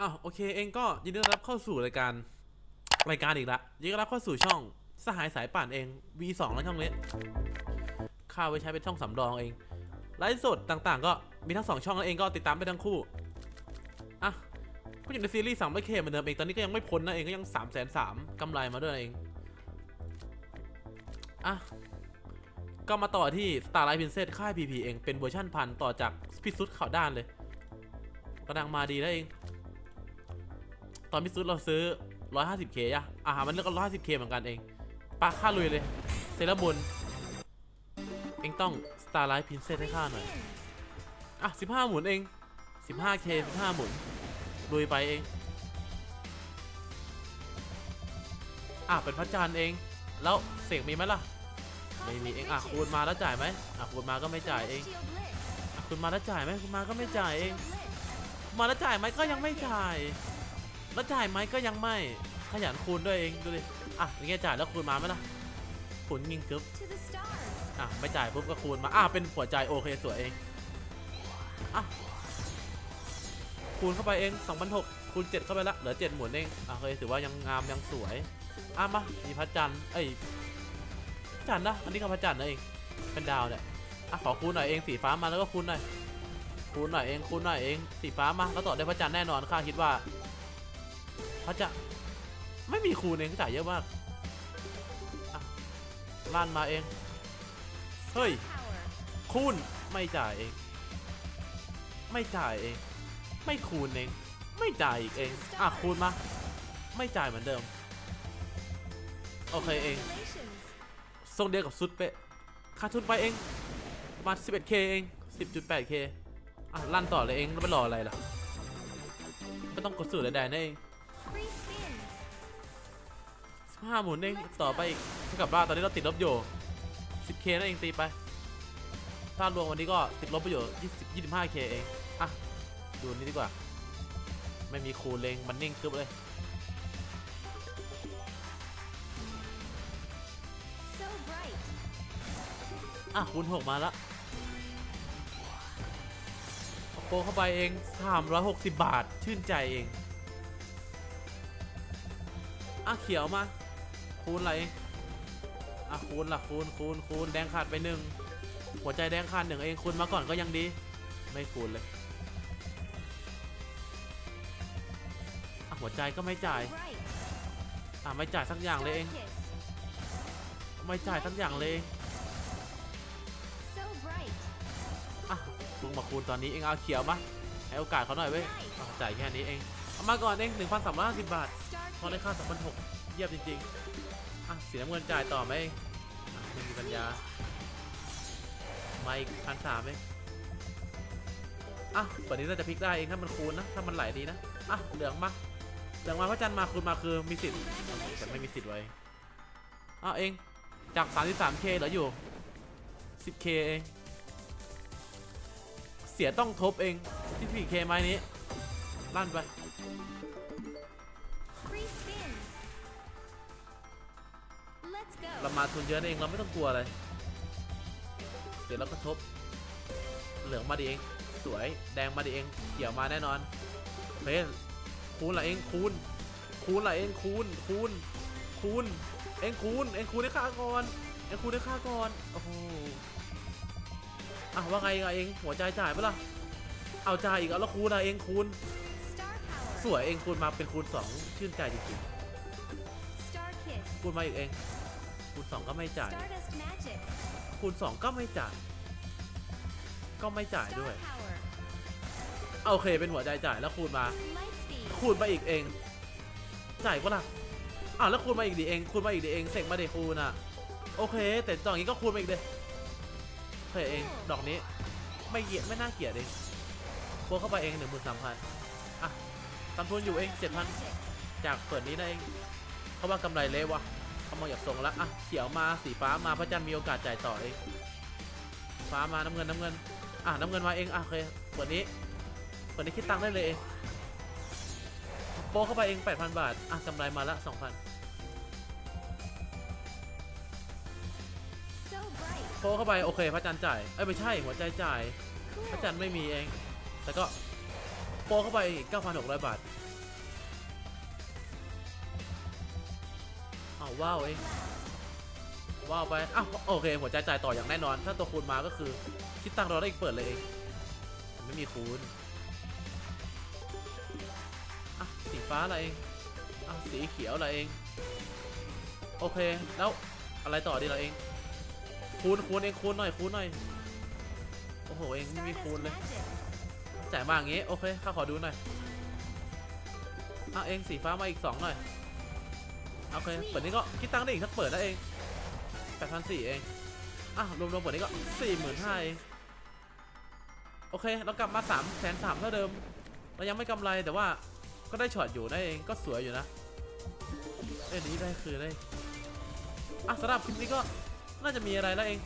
อ้าวโอเคเองก็ยินดีต้อนรับเข้าสู่รายการรายการอีกละยินดีต้อนรับเข้าสู่ช่องสหายสายป่านเอง V2 แล้วช่องนี้ข้าไว้ใช้เป็นช่องสำรองเองไลฟ์สดต่างๆ ก็มีทั้งสองช่องแล้วเองก็ติดตามไปทั้งคู่อะก็อยู่ในซีรีส์สามร้อยเคเหมือนเดิมเองตอนนี้ก็ยังไม่พ้นนะเองก็ยังสามแสนสามกำไรมาด้วยเองอะก็มาต่อที่ Starlight Princess ค่าย PP เองเป็นเวอร์ชันพันต่อจากพิซุดข่าวด้านเลยกำลังมาดีแล้วเอง ตอนพิซุดเราซื้อ 150k อะอ่ามันเลือกก็ 150k เหมือนกันเองปาค่าลุยเลย เซเลบุนเองต้อง Starlight Princess ให้ข้าหน่อย อะ 15 หมุนเอง 15k 15 หมุนลุยไปเอง อะ เป็นพระจันทร์เอง แล้วเสกมีไหมล่ะ ไม่มีเอง อะ คูณมาแล้วจ่ายไหมอะ คูณมาก็ไม่จ่ายเองอะคูณมาแล้วจ่ายไหมคูณมาก็ไม่จ่ายเอง มาแล้วจ่ายไหมก็ยังไม่จ่าย แล้วจ่ายไหมก็ยังไม่ขยันคูณด้วยเองดูดิอะอย่างเงี้ยจ่ายแล้วคูณมาไหมล่ะคูณยิงกึ๊บ To the stars. อะไม่จ่ายปุ๊บก็คูณมาอะเป็นหัวใจโอเคสวยเองอะคูณเข้าไปเอง2,006คูณ7เข้าไปละเหลือ7หมุนเองอะเคยถือว่ายังงามยังสวยอะมามีพระจันทร์เอ้ยพระจันทร์นะอันนี้ก็พระจันทร์นะเองเป็นดาวเนี่ยอะขอคูณหน่อยเองสีฟ้ามาแล้วก็คูณหน่อยคูณหน่อยเองคูณหน่อยเองสีฟ้ามาแล้วต่อได้วยพระจันทร์แน่นอนข้าคิดว่า พระจันทร์ไม่มีคูเองจ่ายเยอะมากอะลั่นมาเอง เฮ้ย คูณไม่จ่ายเอง ไม่จ่ายเอง ไม่คูณเอง ไม่จ่ายอีกเอง อะคูณมา ไม่จ่ายเหมือนเดิม โอเคเอง ทรงเดียวกับซุดเป๊ะค่าทุนไปเองประมาณ 11k เอง 10.8k อะลั่นต่อเลยเองแล้วไปรออะไรล่ะไม่ต้องกดสูตรใดๆนะเอง 15หมุนเองต่อไปอีกเท่ากับว่าตอนนี้เราติดลบอยู่ 10k นั่นเองตีไป ถ้ารวมวันนี้ก็ติดลบไปอยู่20 25k เองอะดูนี่ดีกว่า ไม่มีคูเลงมันนิ่งกึบเลยอะคูณ6มาละเอาโปเข้าไปเอง 360 บาท ชื่นใจเอง อะ เขียวมา คูณอะไรอะคูณละคูณคูณคูณแดงขาดไปหนึ่งหัวใจแดงขาดหนึ่งเองคูณมาก่อนก็ยังดี ไม่คูณเลยอะหัวใจก็ไม่จ่ายอะไม่จ่ายสักอย่างเลยเองไม่จ่ายสักอย่างเลยอะมึงมาคูณตอนนี้เองเอาเขียวมาให้โอกาสเขาหน่อยเว้ยจ่ายแค่นี้เองเอามาก่อนเอง1,350บาท Star พอได้ kiss. ค่า2,600 เยี่ยมจริงๆอะเสียเงินจ่ายต่อไหมไม่มีปัญญามาอีกพันสามเองอะวันนี้น่าจะพลิกได้เองถ้ามันคูณนะ ถ้ามันไหลดีนะ อะ เหลืองมาเหลืองมาพระจันทร์มาคูณมาคือมีสิทธิ์แต่ไม่มีสิทธิ์ไว้อะเองจาก 33k เหลืออยู่ 10k เอง เสียต้องทบเองที่ 4k ไม้นี้ลั่นไป เรามาทุนเยอะเองเราไม่ต้องกลัวอะไรเดี๋ยวเราก็ทบ เหลืองมาดีเอง สวยแดงมาดีเองเขียวมาแน่นอนเพนคูณละเองคูณคูณละเองคูณคูณคูณเองคูณเองคูณให้ข้าก่อนเองคูณให้ข้าก่อนโอ้โหอะว่าไงอะเองหัวใจจ่ายปะล่ะเอาจ่ายอีกเอาแล้วคูณอะเองคูณสวยเองคูณมาเป็นคูณสองชื่นใจจริงๆคูณมาอีกเอง คูณสองก็ไม่จ่าย Stardust magic. คูณ 2 ก็ไม่จ่าย ก็ไม่จ่ายด้วย Star power. โอเคเป็นหัวใจจ่ายแล้วคูณมา Light speed. คูณมาอีกเอง จ่ายปะล่ะอ่าวแล้วคูณมาอีกดิเอง คูณมาอีกดิเอง เสกมาเดคูณอะ โอเค แต่ดอกนี้ก็คูณมาอีกเดโอเคเอง ดอกนี้ ไม่เกลียดไม่น่าเกลียดเองโบวกเข้าไปเองหนึ่งหมื่นสามพันอะตำทุนอยู่เองเจ็ดพัน Magic. จากเปิดนี้นะเองเขาว่ากำไรเละวะ เขามองอยากส่งแล้วอะเขียวมาสีฟ้ามาพระจันทร์มีโอกาสจ่ายต่อเองฟ้ามาน้ำเงินน้ำเงิน อะน้ำเงินมาเองอะโอเคเปิดนี้เปิดนี้คิดตังค์ได้เลยเองโปเข้าไปเอง 8,000 บาท อะกำไรมาละ 2,000โปเข้าไป โอเค พระจันทร์จ่าย เอ้ย ไม่ใช่ หัวใจจ่าย พระจันทร์ไม่มีเอง แต่ก็โปเข้าไปอีก9,600 บาท อ้าวว้าวเองว้าวไปอ้าวโอเค หัวใจจ่ายต่ออย่างแน่นอน ถ้าตัวคูณมาก็คือ คิดตังค์เราได้อีกเปิดเลยเองไม่มีคูณอะสีฟ้าอะไรเองอะสีเขียวอะไรเองโอเค แล้วอะไรต่อดีเราเอง คูณคูณเองคูณหน่อยคูณหน่อยโอ้โหเองไม่มีคูณเลยจ่ายมาอย่างงี้โอเคข้าขอดูหน่อยอะเองสีฟ้ามาอีกสองหน่อย โอเค เปิดนี้ก็คิดตังค์ได้อีกถ้าเปิดได้เองแปดพันสี่เอง อะ รวมๆเปิดนี้ก็สี่หมื่นห้าเอง โอเค เรากลับมาสามแสนสามเท่าเดิม เรายังไม่กำไรแต่ว่าก็ได้ช็อตอยู่ได้เอง ก็สวยอยู่นะ เอ้ยนี้ได้คือได้ อะสำหรับคลิปนี้ก็น่าจะมีอะไรแล้วเอง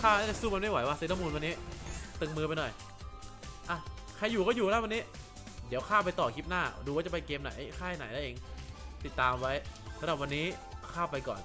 ข้าน่าจะสู้มันไม่ไหวว่ะเซตมูลวันนี้ ตึงมือไปหน่อย อะ ใครอยู่ก็อยู่แล้ววันนี้ เดี๋ยวข้าไปต่อคลิปหน้า ดูว่าจะไปเกมไหนค่ายไหนได้เอง ติดตามไว้ สำหรับวันนี้ข้าไปก่อน